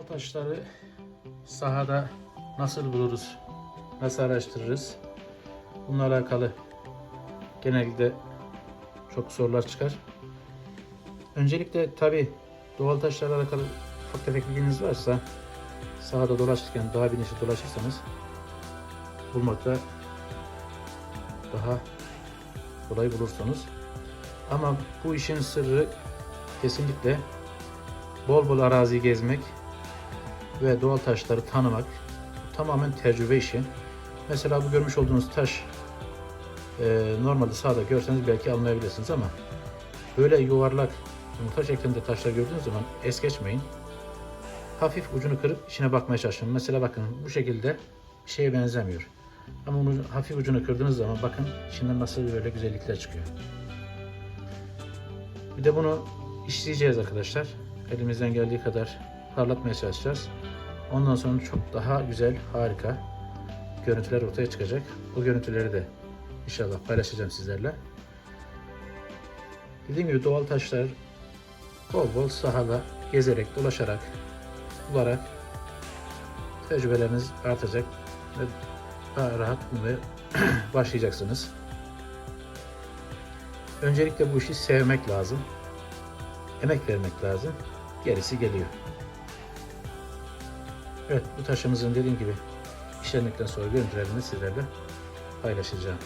taşları sahada nasıl buluruz? Nasıl araştırırız? Bununla alakalı genellikle çok sorular çıkar. Öncelikle tabi doğal taşlarla alakalı ufak tefek bilginiz varsa sahada dolaşırken daha bilinçli dolaşırsanız bulmakta daha kolay bulursunuz. Ama bu işin sırrı kesinlikle bol bol araziyi gezmek ve doğal taşları tanımak tamamen tecrübe işi. Mesela bu görmüş olduğunuz taş e, normalde sağda görseniz belki almayabilirsiniz ama böyle yuvarlak yumurta şeklinde taşlar gördüğünüz zaman es geçmeyin. Hafif ucunu kırıp içine bakmaya çalışın. Mesela bakın bu şekilde şeye benzemiyor. Ama onu hafif ucunu kırdığınız zaman bakın içinden nasıl böyle güzellikler çıkıyor. Bir de bunu işleyeceğiz arkadaşlar. Elimizden geldiği kadar parlatmaya çalışacağız. Ondan sonra çok daha güzel, harika görüntüler ortaya çıkacak. O görüntüleri de inşallah paylaşacağım sizlerle. Dediğim gibi doğal taşlar bol bol sahada gezerek, dolaşarak, bularak tecrübeleriniz artacak ve daha rahat ve başlayacaksınız. Öncelikle bu işi sevmek lazım. Emek vermek lazım. Gerisi geliyor. Evet bu taşımızın dediğim gibi işlemekten sonra görüntülerini sizlerle paylaşacağım.